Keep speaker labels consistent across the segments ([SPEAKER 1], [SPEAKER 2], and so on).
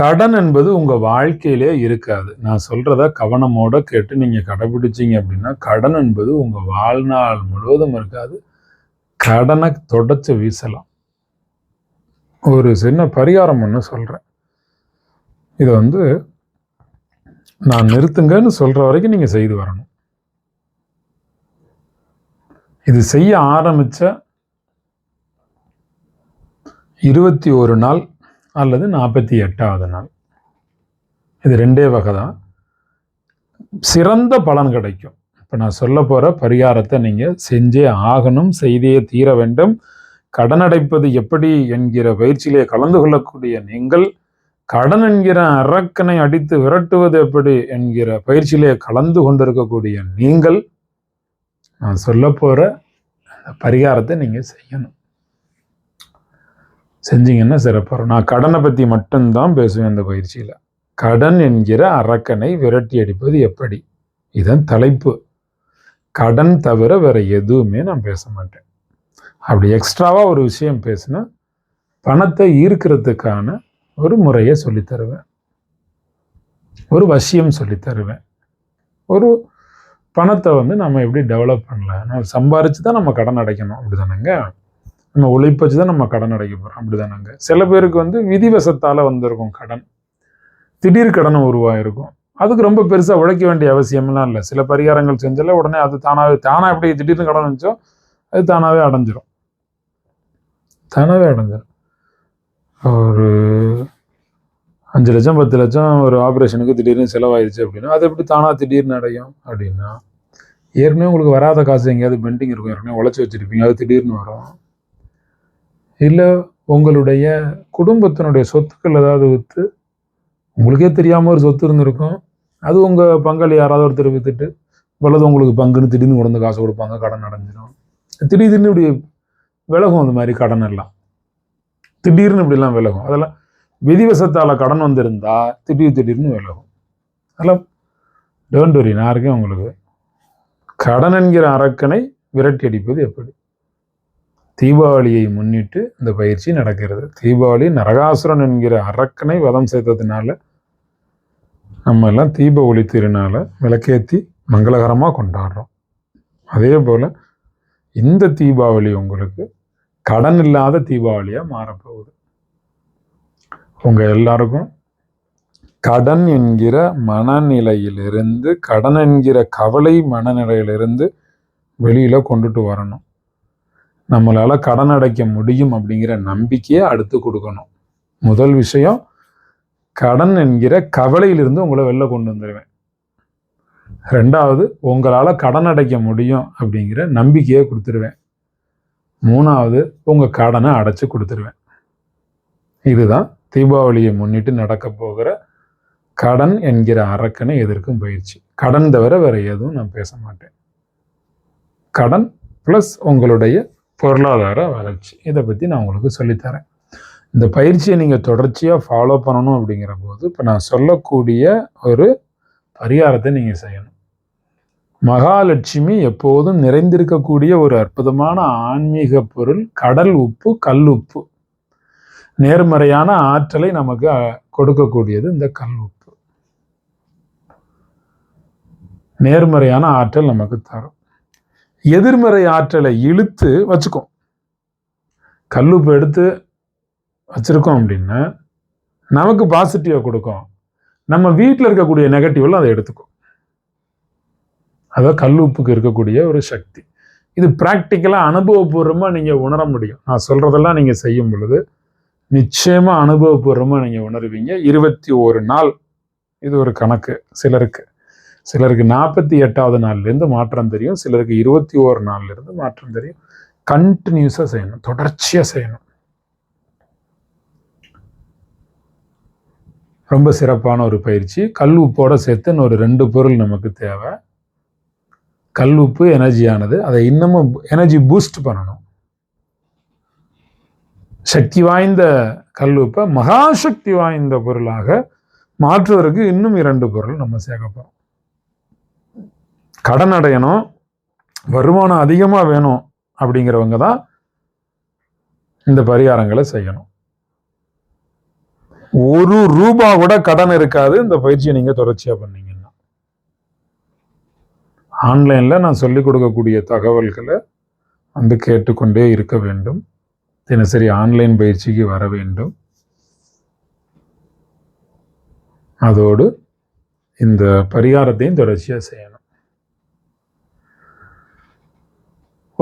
[SPEAKER 1] கடன் என்பது உங்க வாழ்க்கையிலே இருக்காது. நான் சொல்றத கவனமோட கேட்டு நீங்க கடைபிடிச்சிங்க அப்படின்னா கடன் என்பது உங்க வாழ்நாள் முழுவதும் இருக்காது. கடனை தொடச்சு வீசலாம். ஒரு சின்ன பரிகாரம் ஒன்று சொல்றேன். இதை வந்து நான் நிறுத்துங்கன்னு சொல்ற வரைக்கும் நீங்க செய்து வரணும். இது செய்ய ஆரம்பிச்ச இருபத்தி ஒரு நாள் அல்லது நாற்பத்தி எட்டாவது நாள். இது ரெண்டே வகை தான் சிறந்த பலன் கிடைக்கும். இப்போ நான் சொல்ல போகிற பரிகாரத்தை நீங்கள் செஞ்சே ஆகணும் செய்தே தீர வேண்டும். கடன் அடைப்பது எப்படி என்கிற பயிற்சியிலே கலந்து கொள்ளக்கூடிய நீங்கள் கடன் என்கிற அரக்கனை அடித்து விரட்டுவது எப்படி என்கிற பயிற்சியிலே கலந்து கொண்டிருக்கக்கூடிய நீங்கள் நான் சொல்ல போகிற பரிகாரத்தை நீங்கள் செய்யணும். செஞ்சீங்கன்னா சிறப்பாக நான் கடனை பற்றி மட்டும்தான் பேசுவேன் இந்த பயிற்சியில். கடன் என்கிற அரக்கனை விரட்டி அடிப்பது எப்படி? இதன் தலைப்பு. கடன் தவிர வேறு எதுவுமே நான் பேச மாட்டேன். அப்படி எக்ஸ்ட்ராவாக ஒரு விஷயம் பேசினா பணத்தை ஈர்க்கிறதுக்கான ஒரு முறையை சொல்லித் தருவேன். ஒரு வசியம் சொல்லித் தருவேன். ஒரு பணத்தை வந்து நம்ம எப்படி டெவலப் பண்ணல நம்ம சம்பாரிச்சு தான் நம்ம கடன் அடைக்கணும். அப்படி தானேங்க நம்ம உழைப்பச்சு தான் நம்ம கடன் அடைக்க போகிறோம் அப்படிதானாங்க. சில பேருக்கு வந்து விதிவசத்தால் வந்திருக்கும் கடன். திடீர் கடன் உருவாயிருக்கும். அதுக்கு ரொம்ப பெருசாக உழைக்க வேண்டிய அவசியம்லாம் இல்லை. சில பரிகாரங்கள் செஞ்சால உடனே அது தானாகவே தானாக எப்படி திடீர்னு கடன் வந்துச்சோ அது தானாகவே அடைஞ்சிரும். தானாகவே அடைஞ்சிரும். ஒரு அஞ்சு லட்சம் பத்து லட்சம் ஒரு ஆப்ரேஷனுக்கு திடீர்னு செலவாயிருச்சு அப்படின்னா அது எப்படி தானாக திடீர்னு அடையும் அப்படின்னா ஏற்கனவே உங்களுக்கு வராத காசு எங்கேயாவது பெண்டிங் இருக்கும். ஏற்கனவே உழைச்சி வச்சுருப்பீங்க. அது திடீர்னு வரும். இல்லை உங்களுடைய குடும்பத்தினுடைய சொத்துக்கள் ஏதாவது விற்று உங்களுக்கே தெரியாமல் ஒரு சொத்து இருந்திருக்கும். அது உங்கள் பங்காளி யாராவது ஒருத்தர் விற்றுட்டு வலது உங்களுக்கு பங்குன்னு திடீர்னு கொண்டு காசு கொடுப்பாங்க கடன் அடைஞ்சிடும் திடீர்னு இப்படி விலகும் அந்த மாதிரி கடன் எல்லாம். திடீர்னு இப்படிலாம் விலகும். அதெல்லாம் விதிவசத்தால் கடன் வந்திருந்தா திடீர் திடீர்னு விலகும். அதெல்லாம் டோன்ட் வரி நான் இருக்கேன் உங்களுக்கு. கடன் என்கிற அரக்கனை விரட்டி அடிப்பது எப்படி? தீபாவளியை முன்னிட்டு இந்த பயிற்சி நடக்கிறது. தீபாவளி நரகாசுரன் என்கிற அரக்கனை வதம் செய்ததுனால நம்ம எல்லாம் தீப ஒளி திருநாள விளக்கேற்றி மங்களகரமாக கொண்டாடுறோம். அதே போல் இந்த தீபாவளி உங்களுக்கு கடன் இல்லாத தீபாவளியாக மாறப்போகுது. உங்கள் எல்லாருக்கும் கடன் என்கிற மனநிலையிலிருந்து கடன் என்கிற கவலை மனநிலையிலிருந்து வெளியில் கொண்டுட்டு வரணும். நம்மளால் கடன் அடைக்க முடியும் அப்படிங்கிற நம்பிக்கையை அடுத்து கொடுக்கணும். முதல் விஷயம் கடன் என்கிற கவலையிலிருந்து உங்களை வெளில கொண்டு வந்துடுவேன் ரெண்டாவது உங்களால் கடன் அடைக்க முடியும் அப்படிங்கிற நம்பிக்கையை கொடுத்துருவேன். மூணாவது உங்கள் கடனை அடைச்சி கொடுத்துருவேன். இதுதான் தீபாவளியை முன்னிட்டு நடக்க போகிற கடன் என்கிற அரக்கனை எதிர்க்கும் பயிற்சி. கடன் தவிர வேறு எதுவும் நான் பேச மாட்டேன். கடன் ப்ளஸ் உங்களுடைய பொருளாதார வளர்ச்சி. இதை பற்றி நான் உங்களுக்கு சொல்லித்தரேன். இந்த பயிற்சியை நீங்கள் தொடர்ச்சியாக ஃபாலோ பண்ணணும் அப்படிங்கிற போது இப்போ நான் சொல்லக்கூடிய ஒரு பரிகாரத்தை நீங்கள் செய்யணும். மகாலட்சுமி எப்போதும் நிறைந்திருக்கக்கூடிய ஒரு அற்புதமான ஆன்மீக பொருள் கடல் உப்பு கல் உப்பு. நேர்மறையான ஆற்றலை நமக்கு கொடுக்கக்கூடியது இந்த கல் உப்பு. நேர்மறையான ஆற்றல் நமக்கு தரும். எதிர்மறை ஆற்றலை இழுத்து வச்சுக்கும். கல்லுப்பு எடுத்து வச்சுருக்கோம் அப்படின்னா நமக்கு பாசிட்டிவாக கொடுக்கும். நம்ம வீட்டில் இருக்கக்கூடிய நெகட்டிவ்லாம் அதை எடுத்துக்கும். அதான் கல்லுப்புக்கு இருக்கக்கூடிய ஒரு சக்தி. இது ப்ராக்டிக்கலாக அனுபவபூர்வமாக நீங்கள் உணர முடியும். நான் சொல்கிறதெல்லாம் நீங்கள் செய்யும் பொழுது நிச்சயமாக அனுபவபூர்வமாக நீங்கள் உணருவீங்க. இருபத்தி ஒரு நாள் இது ஒரு கணக்கு. சிலருக்கு சிலருக்கு நாற்பத்தி எட்டாவது நாள்லேருந்து மாற்றம் தெரியும் சிலருக்கு இருபத்தி ஓரு நாள்லேருந்து மாற்றம் தெரியும். கண்டினியூஸாக செய்யணும் தொடர்ச்சியாக செய்யணும். ரொம்ப சிறப்பான ஒரு பயிற்சி. கல் உப்போட சேர்த்துன்னு ஒரு ரெண்டு பொருள் நமக்கு தேவை. கல் உப்பு எனர்ஜியானது அதை இன்னமும் எனர்ஜி பூஸ்ட் பண்ணணும். சக்தி வாய்ந்த கல் உப்பை மகாசக்தி வாய்ந்த பொருளாக மாற்றுவதற்கு இன்னும் இரண்டு பொருள் நம்ம சேர்க்கப்போம் கடன் அடையணும் வருமானம் அதிகமாக வேணும் அப்படிங்கிறவங்க தான் இந்த பரிகாரங்களை செய்யணும். ஒரு ரூபா கூட கடன் இருக்காது இந்த பயிற்சியை நீங்கள் தொடர்ச்சியாக பண்ணீங்கன்னா. ஆன்லைனில் நான் சொல்லிக் கொடுக்கக்கூடிய தகவல்களை வந்து கேட்டுக்கொண்டே இருக்க வேண்டும். தினசரி ஆன்லைன் பயிற்சிக்கு வர வேண்டும். அதோடு இந்த பரிகாரத்தையும் தொடர்ச்சியாக செய்யணும்.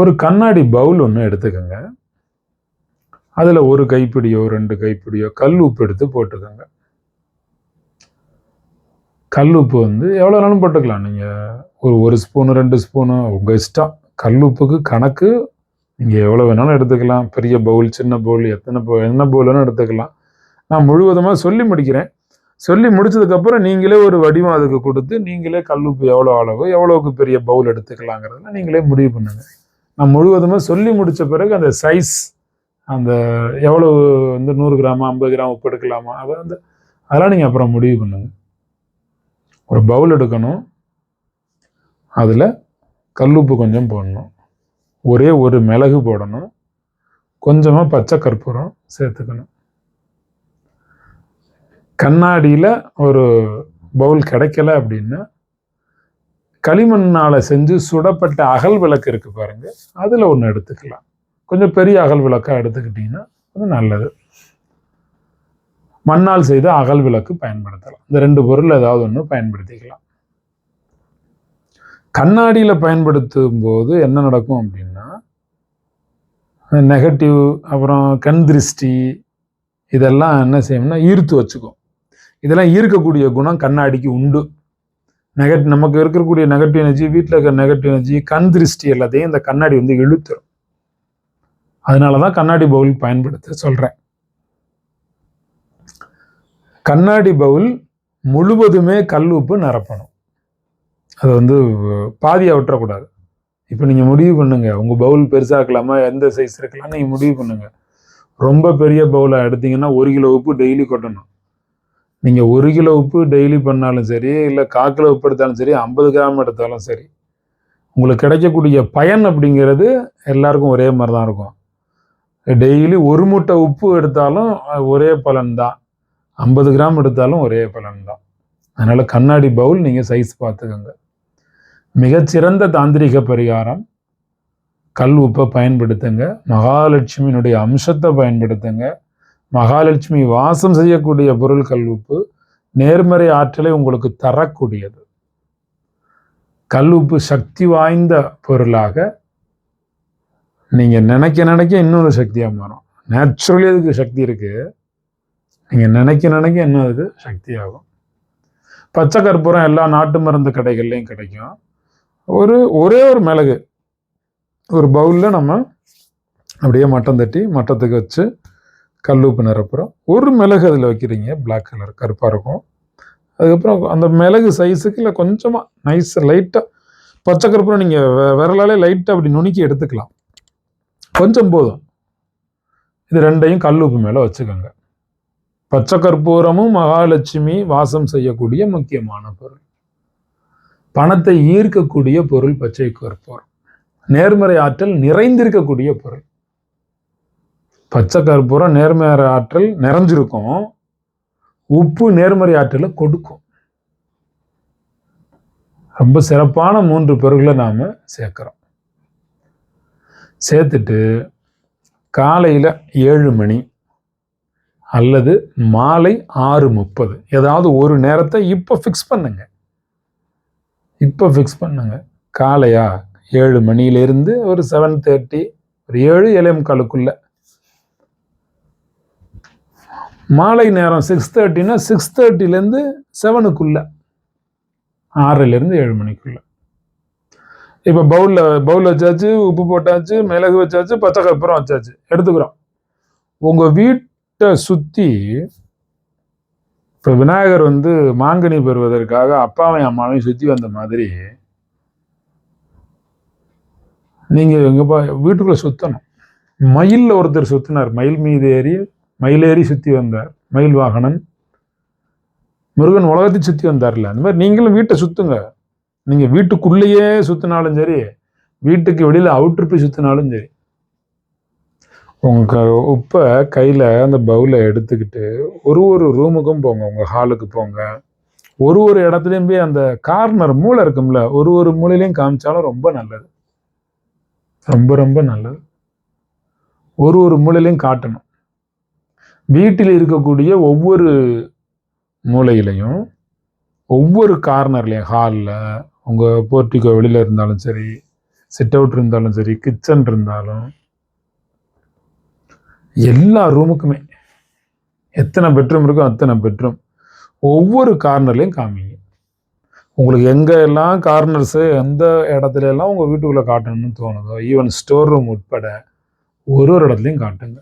[SPEAKER 1] ஒரு கண்ணாடி பவுல் ஒன்று எடுத்துக்கோங்க. அதில் ஒரு கைப்பிடியோ ரெண்டு கைப்பிடியோ கல் உப்பு எடுத்து போட்டுக்கோங்க. கல் உப்பு வந்து எவ்வளோ வேணாலும் போட்டுக்கலாம். நீங்கள் ஒரு ஒரு ஸ்பூனு ரெண்டு ஸ்பூனு உங்கள் இஷ்டம். கல் உப்புக்கு கணக்கு நீங்கள் எவ்வளோ வேணாலும் எடுத்துக்கலாம். பெரிய பவுல் சின்ன பவுல் எத்தனை பவு என்ன பவுல் வேணாலும் எடுத்துக்கலாம். நான் முழுவதுமாக சொல்லி முடிக்கிறேன். சொல்லி முடிச்சதுக்கப்புறம் நீங்களே ஒரு வடிவம் அதுக்கு கொடுத்து நீங்களே கல்லுப்பு எவ்வளோ அளவு எவ்வளோக்கு பெரிய பவுல் எடுத்துக்கலாங்கிறதுல நீங்களே முடிவு பண்ணுங்கள் நான் முழுவதுமே சொல்லி முடித்த பிறகு அந்த சைஸ் அந்த எவ்வளவு வந்து நூறு கிராமா ஐம்பது கிராம் உப்பு எடுக்கலாமா? அதை வந்து அதெல்லாம் நீங்கள் அப்புறம் முடிவு பண்ணுங்கள் ஒரு பவுல் எடுக்கணும். அதில் கல்லுப்பு கொஞ்சம் போடணும். ஒரே ஒரு மிளகு போடணும். கொஞ்சமாக பச்சை கற்பூரம் சேர்த்துக்கணும். கண்ணாடியில் ஒரு பவுல் கிடைக்கல அப்படின்னா களிமண்ணால் செஞ்சு சுடப்பட்ட அகல் விளக்கு இருக்குது பாருங்க. அதில் ஒன்று எடுத்துக்கலாம். கொஞ்சம் பெரிய அகல் விளக்காக எடுத்துக்கிட்டிங்கன்னா அது நல்லது. மண்ணால் செய்த அகல் விளக்கு பயன்படுத்தலாம். இந்த ரெண்டு பொருள் ஏதாவது ஒன்று பயன்படுத்திக்கலாம். கண்ணாடியில் பயன்படுத்தும் போது என்ன நடக்கும் அப்படின்னா நெகட்டிவ் அப்புறம் கண் திருஷ்டி இதெல்லாம் என்ன செய்யணும்னா ஈர்த்து வச்சுக்கும். இதெல்லாம் ஈர்க்கக்கூடிய குணம் கண்ணாடிக்கு உண்டு. நெகட் நமக்கு இருக்கக்கூடிய நெகட்டிவ் எனர்ஜி வீட்டில் இருக்கிற நெகட்டிவ் எனர்ஜி கண் திருஷ்டி எல்லாத்தையும் இந்த கண்ணாடி வந்து இழுத்துரும். அதனால தான் கண்ணாடி பவுல் பயன்படுத்த சொல்கிறேன் கண்ணாடி பவுல் முழுவதுமே கல் உப்பு நிரப்பணும். அது வந்து பாதியாக விட்டுறக்கூடாது. இப்போ நீங்கள் முடிவு பண்ணுங்கள் உங்கள் பவுல் பெருசாக இருக்கலாமா எந்த சைஸ் இருக்கலாம்னு நீங்கள் முடிவு பண்ணுங்கள் ரொம்ப பெரிய பவுலாக எடுத்தீங்கன்னா ஒரு கிலோ உப்பு டெய்லி கொட்டணும். நீங்கள் ஒரு கிலோ உப்பு டெய்லி பண்ணாலும் சரி இல்லை கால் கிலோ உப்பு எடுத்தாலும் சரி ஐம்பது கிராம் எடுத்தாலும் சரி உங்களுக்கு கிடைக்கக்கூடிய பயன் அப்படிங்கிறது எல்லாருக்கும் ஒரே மாதிரி தான் இருக்கும். டெய்லி ஒரு மூட்டை உப்பு எடுத்தாலும் ஒரே பலன் தான் ஐம்பது கிராம் எடுத்தாலும் ஒரே பலன் தான் அதனால் கண்ணாடி பவுல் நீங்கள் சைஸ் பார்த்துக்கோங்க. மிகச்சிறந்த தாந்திரிக பரிகாரம். கல் உப்பை பயன்படுத்துங்க. மகாலட்சுமியினுடைய அம்சத்தை பயன்படுத்துங்க. மகாலட்சுமி வாசம் செய்யக்கூடிய பொருள் உப்பு நேர்மறை ஆற்றலை உங்களுக்கு தரக்கூடியது. கல்லுப்பு சக்தி வாய்ந்த பொருளாக நீங்கள் நினைக்க நினைக்க இன்னொரு சக்தியாக மாறும். நேச்சுரலி அதுக்கு சக்தி இருக்கு. நீங்கள் நினைக்க நினைக்க இன்னும் அதுக்கு சக்தி ஆகும் பச்சை கற்பூரம் எல்லா நாட்டு மருந்து கடைகள்லையும் கிடைக்கும். ஒரு ஒரே ஒரு மிளகு ஒரு பவுலில் நம்ம அப்படியே மட்டம் தட்டி மட்டத்துக்கு வச்சு கல்லுப்பு நிரப்புறோம். ஒரு மிளகு அதில் வைக்கிறீங்க. பிளாக் கலர் கருப்பாக இருக்கும். அதுக்கப்புறம் அந்த மிளகு சைஸுக்கு இல்லை கொஞ்சமாக நைஸ் லைட்டாக பச்சை கருப்புறம் நீங்கள் விரலாலே லைட்டாக அப்படி நுணுக்கி எடுத்துக்கலாம். கொஞ்சம் போதும். இது ரெண்டையும் கல்லுப்பு மேலே வச்சுக்கோங்க. பச்சை கற்பூரமும் மகாலட்சுமி வாசம் செய்யக்கூடிய முக்கியமான பொருள். பணத்தை ஈர்க்கக்கூடிய பொருள் பச்சை கற்பூரம் நேர்மறை ஆற்றல் நிறைந்திருக்கக்கூடிய பொருள். பச்சை கற்பூரம் நேர்மறை ஆற்றல் நிறைஞ்சிருக்கும். உப்பு நேர்மறை ஆற்றலை கொடுக்கும். ரொம்ப சிறப்பான மூன்று பொருட்களை நாம் சேர்க்குறோம். சேர்த்துட்டு காலையில் ஏழு மணி அல்லது மாலை ஆறு முப்பது. ஏதாவது ஒரு நேரத்தை இப்போ ஃபிக்ஸ் பண்ணுங்க. இப்போ ஃபிக்ஸ் பண்ணுங்க. காலையா ஏழு மணியிலிருந்து ஒரு செவன் தேர்ட்டி ஒரு ஏழு ஏழே முக்காலுக்குள்ளே மாலை நேரம் சிக்ஸ் தேர்ட்டினா சிக்ஸ் தேர்ட்டிலேருந்து செவனுக்குள்ள ஆறுலேருந்து ஏழு மணிக்குள்ள. இப்போ பவுலில் பவுல் வச்சாச்சு உப்பு போட்டாச்சு மிளகு வச்சாச்சு பச்சை கற்பூரம் வச்சாச்சு. எடுத்துக்கிறோம். உங்கள் வீட்டை சுற்றி இப்போ விநாயகர் வந்து மாங்கனி பெறுவதற்காக அப்பாவையும் அம்மாவையும் சுற்றி வந்த மாதிரி நீங்கள் எங்கப்பா வீட்டுக்குள்ளே சுற்றணும் மயிலில் ஒருத்தர் சுற்றினார் மயில் மீது ஏறி மயிலேறி சுற்றி வந்தார். மயில் வாகனன் முருகன் உலகத்தை சுற்றி வந்தார்ல. அந்த மாதிரி நீங்களும் வீட்டை சுற்றுங்க நீங்கள் வீட்டுக்குள்ளேயே சுற்றினாலும் சரி வீட்டுக்கு வெளியில் அவுட்ரு போய் சுத்தினாலும் சரி. உங்கள் உப்பை கையில் அந்த பவுலை எடுத்துக்கிட்டு ஒரு ஒரு ரூமுக்கும் போங்க. உங்கள் ஹாலுக்கு போங்க. ஒரு ஒரு இடத்துலையும் போய் அந்த கார்னர் மூளை இருக்கும்ல ஒரு ஒரு மூலையிலையும் காமிச்சாலும் ரொம்ப நல்லது. ரொம்ப ரொம்ப நல்லது. ஒரு ஒரு மூலையிலையும் காட்டணும். வீட்டில் இருக்கக்கூடிய ஒவ்வொரு மூலையிலையும் ஒவ்வொரு கார்னர்லையும் ஹாலில் உங்கள் போர்ட்டிகோ வெளியில் இருந்தாலும் சரி சிட் அவுட் இருந்தாலும் சரி கிச்சன் இருந்தாலும் எல்லா ரூமுக்குமே எத்தனை பெட்ரூம் இருக்கோ அத்தனை பெட்ரூம் ஒவ்வொரு கார்னர்லையும் காமிங்க. உங்களுக்கு எங்கே எல்லாம் கார்னர்ஸு எந்த இடத்துல எல்லாம் உங்கள் வீட்டுக்குள்ளே காட்டணும்னு தோணுதோ ஈவன் ஸ்டோர் ரூம் உட்பட ஒரு ஒரு இடத்துலையும் காட்டுங்க.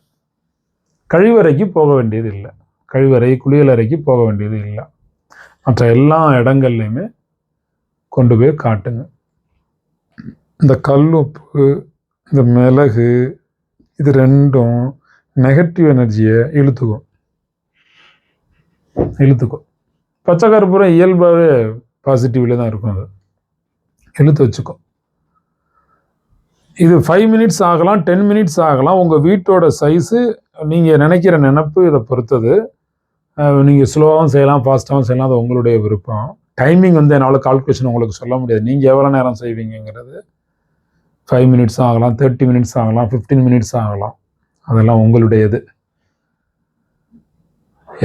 [SPEAKER 1] கழிவறைக்கு போக வேண்டியது இல்லை. கழிவறை குளியலறைக்கு போக வேண்டியது இல்லை. மற்ற எல்லா இடங்கள்லையுமே கொண்டு போய் காட்டுங்க. இந்த கல்லுப்பு இந்த மிளகு இது ரெண்டும் நெகட்டிவ் எனர்ஜியை இழுத்துக்கும். இழுத்துக்கும். பச்சை கற்பூரம் இயல்பாகவே பாசிட்டிவில் தான் இருக்கும் அது. இழுத்து வச்சுக்கும். இது ஃபைவ் மினிட்ஸ் ஆகலாம் டென் மினிட்ஸ் ஆகலாம். உங்கள் வீட்டோட சைஸு நீங்கள் நினைக்கிற நினப்பு இதை பொறுத்தது. நீங்கள் ஸ்லோவாகவும் செய்யலாம் ஃபாஸ்ட்டாகவும் செய்யலாம் அது உங்களுடைய விருப்பம். டைமிங் வந்து என்னால் கால்குலேஷன் உங்களுக்கு சொல்ல முடியாது. நீங்கள் எவ்வளோ நேரம் செய்வீங்கங்கிறது. ஃபைவ் மினிட்ஸ் ஆகலாம் தேர்ட்டி மினிட்ஸ் ஆகலாம் ஃபிஃப்டீன் மினிட்ஸ் ஆகலாம். அதெல்லாம் உங்களுடையது.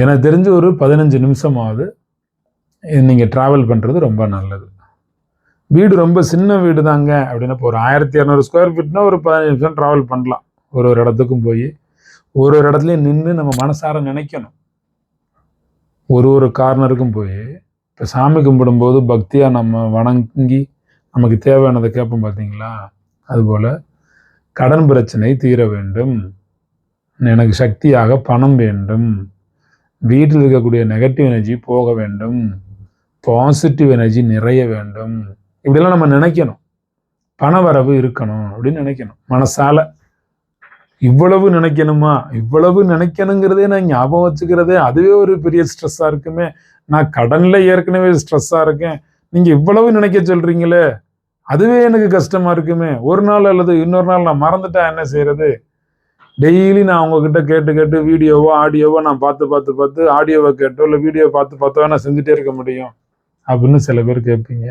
[SPEAKER 1] எனக்கு தெரிஞ்சு ஒரு பதினஞ்சு நிமிஷமாவது நீங்கள் ட்ராவல் பண்ணுறது ரொம்ப நல்லது. வீடு ரொம்ப சின்ன வீடு தாங்க அப்படின்னா இப்போ ஒரு ஆயிரத்தி இரநூறு ஸ்கொயர் ஃபீட்னா ஒரு பதினஞ்சு நிமிஷம் ட்ராவல் பண்ணலாம். ஒரு ஒரு இடத்துக்கும் போய் ஒரு ஒரு இடத்துலையும் நின்று நம்ம மனசார நினைக்கணும். ஒரு ஒரு கார்னருக்கும் போய் இப்போ சாமி கும்பிடும்போது பக்தியாக நம்ம வணங்கி நமக்கு தேவையானதை கேட்போம் பார்த்தீங்களா? அதுபோல் கடன் பிரச்சனை தீர வேண்டும். எனக்கு சக்தியாக பணம் வேண்டும். வீட்டில் இருக்கக்கூடிய நெகட்டிவ் எனர்ஜி போக வேண்டும். பாசிட்டிவ் எனர்ஜி நிறைய வேண்டும். இப்படிலாம் நம்ம நினைக்கணும். பண வரவு இருக்கணும் அப்படின்னு நினைக்கணும். மனசால இவ்வளவு நினைக்கணுமா? இவ்வளவு நினைக்கணுங்கிறதே நான் ஞாபகம் வச்சுக்கிறதே அதுவே ஒரு பெரிய ஸ்ட்ரெஸ்ஸாக இருக்குமே. நான் கடனில் ஏற்கனவே ஸ்ட்ரெஸ்ஸாக இருக்கேன். நீங்கள் இவ்வளவு நினைக்க சொல்கிறீங்களே அதுவே எனக்கு கஷ்டமாக இருக்குமே. ஒரு நாள் அல்லது இன்னொரு நாள் நான் மறந்துட்டா என்ன செய்கிறது டெய்லி நான் உங்ககிட்ட கேட்டு கேட்டு வீடியோவோ ஆடியோவோ நான் பார்த்து பார்த்து பார்த்து ஆடியோவை கேட்டோ இல்லை வீடியோ பார்த்து பார்த்தோ நான் செஞ்சுட்டே இருக்க முடியும். அப்படின்னு சில பேர் கேட்பீங்க.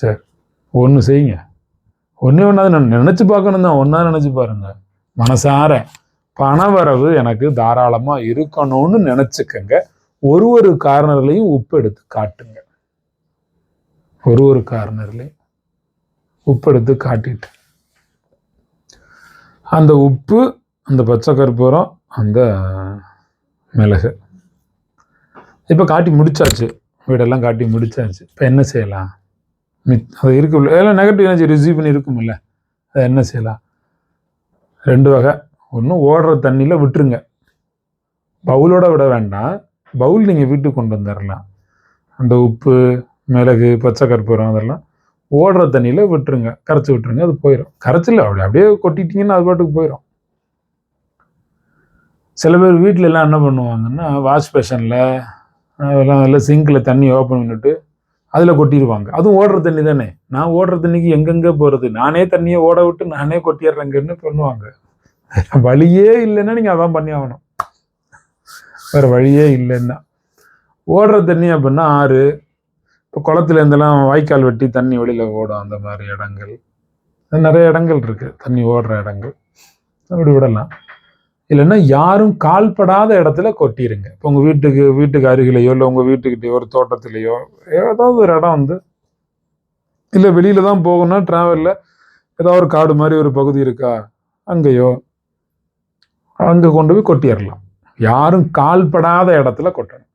[SPEAKER 1] சரி ஒன்று செய்யுங்க. ஒன்று ஒன்றாவது நான் நினச்சி பார்க்கணும் தான் ஒன்றா நினச்சி பாருங்க. மனசார பணவரவு எனக்கு தாராளமாக இருக்கணும்னு நினச்சிக்கங்க. ஒரு ஒரு கார்னர்லையும் உப்பு எடுத்து காட்டுங்க. ஒரு ஒரு கார்னர்லையும் உப்பு எடுத்து காட்டிட்டு. அந்த உப்பு அந்த பச்சை கற்பூரம் அந்த மிளகு. இப்போ காட்டி முடிச்சாச்சு. வீடெல்லாம் காட்டி முடிச்சாச்சு. இப்போ என்ன செய்யலாம்? மித் அது இருக்குல்ல எல்லாம் நெகட்டிவ் எனர்ஜி ரிசீவ் பண்ணி இருக்குமில்ல அதை என்ன செய்யலாம்? ரெண்டு வகை. ஒன்று ஓடுற தண்ணியில் விட்டுருங்க. பவுலோட விட வேண்டாம். பவுல் நீங்கள் வீட்டுக்கு கொண்டு வந்துடலாம் அந்த உப்பு மிளகு பச்சை கற்பூரம் அதெல்லாம் ஓடுற தண்ணியில் விட்டுருங்க. கரைச்சி விட்டுருங்க அது போயிடும் கரைச்சில் அப்படி அப்படியே கொட்டிட்டீங்கன்னா அது பாட்டுக்கு போயிடும் சில பேர் வீட்டில எல்லாம் என்ன பண்ணுவாங்கன்னா வாஷ் பேஷனில் அதெல்லாம் அதில் சிங்கில் தண்ணி ஓப்பன் பண்ணிட்டு அதில் கொட்டிடுவாங்க அதுவும் ஓடுற தண்ணி தானே? நான் ஓடுற தண்ணிக்கு எங்கெங்கே போகிறது நானே தண்ணியை ஓட விட்டு நானே கொட்டிடுறேங்கன்னு பண்ணுவாங்க வழியே இல்லைன்னா நீங்கள் அதான் பண்ணி ஆகணும். வேறு வழியே இல்லைன்னா. ஓடுற தண்ணி அப்படின்னா ஆறு. இப்போ குளத்துல இருந்தெல்லாம் வாய்க்கால் வெட்டி தண்ணி வெளியில் ஓடும் அந்த மாதிரி இடங்கள். நிறைய இடங்கள் இருக்குது தண்ணி ஓடுற இடங்கள். அப்படி விடலாம். இல்லைன்னா யாரும் கால்படாத இடத்துல கொட்டிடுங்க இப்போ உங்கள் வீட்டுக்கு வீட்டுக்கு அருகிலேயோ இல்லை உங்கள் வீட்டுக்கிட்டேயோ ஒரு தோட்டத்திலேயோ ஏதாவது ஒரு இடம் வந்து இல்லை வெளியில தான் போகணும்னா ட்ராவலில் ஏதாவது ஒரு காடு மாதிரி ஒரு பகுதி இருக்கா? அங்கேயோ அங்கே கொண்டு போய் கொட்டிடலாம். யாரும் கால்படாத இடத்துல கொட்டணும்.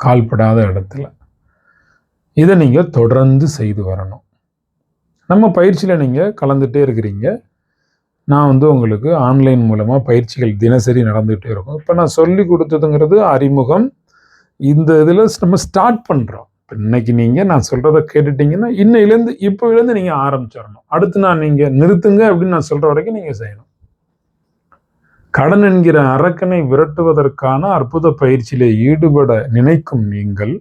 [SPEAKER 1] கால்படாத இடத்துல. இதை நீங்கள் தொடர்ந்து செய்து வரணும். நம்ம பயிற்சியில் நீங்கள் கலந்துகிட்டே இருக்கிறீங்க. நான் வந்து உங்களுக்கு ஆன்லைன் மூலமாக பயிற்சிகள் தினசரி நடந்துகிட்டே இருக்கும். இப்போ நான் சொல்லி கொடுத்ததுங்கிறது அறிமுகம். இந்த இதில் நம்ம ஸ்டார்ட் பண்ணுறோம் இப்போ இன்றைக்கி நீங்கள் நான் சொல்கிறத கேட்டுட்டீங்கன்னா இன்னையிலேருந்து இப்போலேருந்து நீங்கள் ஆரம்பிச்சிடணும். அடுத்து நான் நீங்கள் நிறுத்துங்க அப்படின்னு நான் சொல்கிற வரைக்கும் நீங்கள் செய்யணும். கடன் என்கிற அரக்கனை விரட்டுவதற்கான அற்புத பயிற்சியிலே ஈடுபட நினைக்கும் நீங்கள்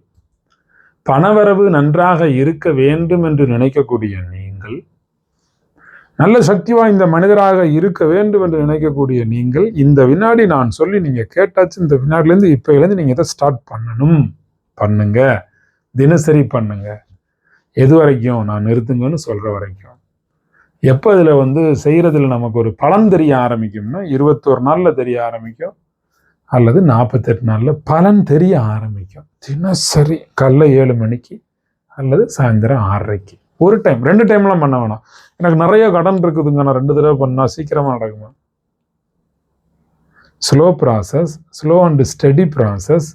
[SPEAKER 1] பணவரவு நன்றாக இருக்க வேண்டும் என்று நினைக்கக்கூடிய நீ நல்ல சக்தி வாய்ந்த மனிதராக இருக்க வேண்டும் என்று நினைக்கக்கூடிய நீங்கள் இந்த வினாடி நான் சொல்லி நீங்கள் கேட்டாச்சு இந்த வினாடிலேருந்து இப்போலேருந்து நீங்கள் இதை ஸ்டார்ட் பண்ணணும்? பண்ணுங்க. தினசரி பண்ணுங்க. எது வரைக்கும்? நான் நிறுத்துங்கன்னு சொல்கிற வரைக்கும். எப்போ இதில் வந்து செய்கிறதுல நமக்கு ஒரு பலன் தெரிய ஆரம்பிக்கும்னா இருபத்தோரு நாளில் தெரிய ஆரம்பிக்கும். அல்லது நாற்பத்தெட்டு நாளில் பலன் தெரிய ஆரம்பிக்கும். தினசரி காலைல ஏழு மணிக்கு அல்லது சாயந்தரம் ஆறரைக்கு. ஒரு டைம் ரெண்டு டைம்லாம் பண்ண வேணாம். எனக்கு நிறைய கடன் இருக்குதுங்க நான் ரெண்டு தடவை பண்ணால் சீக்கிரமாக நடக்குமா? Slow process slow and study process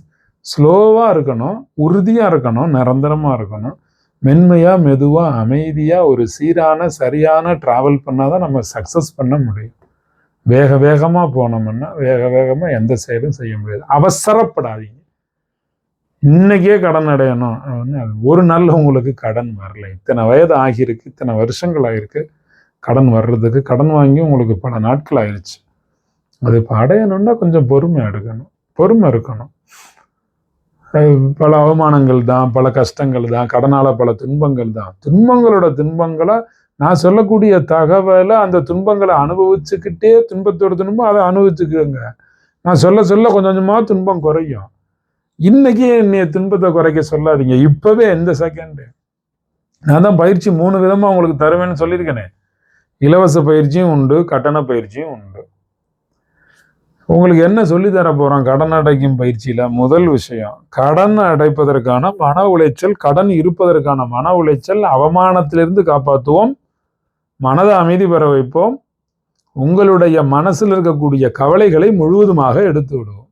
[SPEAKER 1] ஸ்லோவாக இருக்கணும் உறுதியாக இருக்கணும் நிரந்தரமாக இருக்கணும். மென்மையாக மெதுவாக அமைதியாக ஒரு சீரான சரியான ட்ராவல் பண்ணால் தான் நம்ம சக்ஸஸ் பண்ண முடியும். வேக வேகமாக போனோம்னா வேக வேகமாக எந்த செயலும் செய்ய முடியாது. அவசரப்படாதீங்க. இன்னைக்கே கடன் அடையணும் ஒரு நாள் உங்களுக்கு கடன் வரல. இத்தனை வயது ஆகியிருக்கு இத்தனை வருஷங்கள் ஆகிருக்கு கடன் வர்றதுக்கு கடன் வாங்கி உங்களுக்கு பல நாட்கள் ஆயிடுச்சு. அது இப்போ அடையணும்னா கொஞ்சம் பொறுமை எடுக்கணும். பொறுமை இருக்கணும். பல அவமானங்கள் தான் பல கஷ்டங்கள் தான் கடனால பல துன்பங்கள் தான். துன்பங்களோட துன்பங்களை நான் சொல்லக்கூடிய தகவலை அந்த துன்பங்களை அனுபவிச்சுக்கிட்டே துன்பத்தோட துன்பம் அதை அனுபவிச்சுக்கோங்க. நான் சொல்ல சொல்ல கொஞ்சம் கொஞ்சமாக துன்பம் குறையும். இன்னைக்கு என்னைய துன்பத்தை குறைக்க சொல்லாதீங்க. இப்பவே எந்த செகண்டு நான் தான் பயிற்சி மூணு விதமாக உங்களுக்கு தருவேன்னு சொல்லியிருக்கேனே. இலவச பயிற்சியும் உண்டு கட்டண பயிற்சியும் உண்டு. உங்களுக்கு என்ன சொல்லி தர போறோம்? கடன் அடைக்கும் பயிற்சியில முதல் விஷயம் கடன் அடைப்பதற்கான மன உளைச்சல் கடன் இருப்பதற்கான மன உளைச்சல் அவமானத்திலிருந்து காப்பாற்றுவோம் மனதை அமைதி பெற வைப்போம் உங்களுடைய மனசில் இருக்கக்கூடிய கவலைகளை முழுவதுமாக எடுத்து விடுவோம்.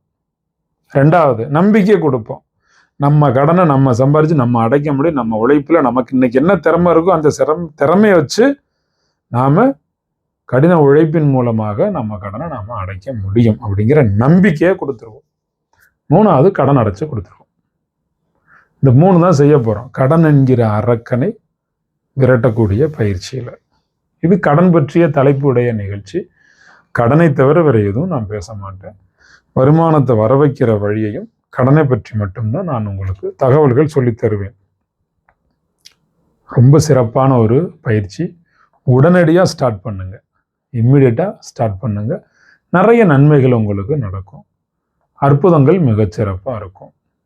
[SPEAKER 1] ரெண்டாவது நம்பிக்கை கொடுப்போம். நம்ம கடனை நம்ம சம்பாரித்து நம்ம அடைக்க முடியும் நம்ம உழைப்பில் நமக்கு இன்னைக்கு என்ன திறமை இருக்கோ அந்த சிரம் திறமையை வச்சு நாம் கடின உழைப்பின் மூலமாக நம்ம கடனை நாம் அடைக்க முடியும் அப்படிங்கிற நம்பிக்கையை கொடுத்துருவோம். மூணாவது கடன் அடைச்சி கொடுத்துருவோம். இந்த மூணு தான் செய்ய போகிறோம் கடன் என்கிற அரக்கனை விரட்டக்கூடிய பயிற்சியில். இது கடன் பற்றிய தலைப்புடைய நிகழ்ச்சி. கடனை தவிர வேறு எதுவும் நான் பேச மாட்டேன். வருமானத்தை வர வைக்கிற வழியையும் கடனை பற்றி மட்டும்தான் நான் உங்களுக்கு தகவல்கள் சொல்லித் தருவேன். ரொம்ப சிறப்பான ஒரு பயிற்சி. உடனடியாக ஸ்டார்ட் பண்ணுங்கள் இம்மிடியட்டாக ஸ்டார்ட் பண்ணுங்கள் நிறைய நன்மைகள் உங்களுக்கு நடக்கும். அற்புதங்கள் மிகச்சிறப்பாக இருக்கும்.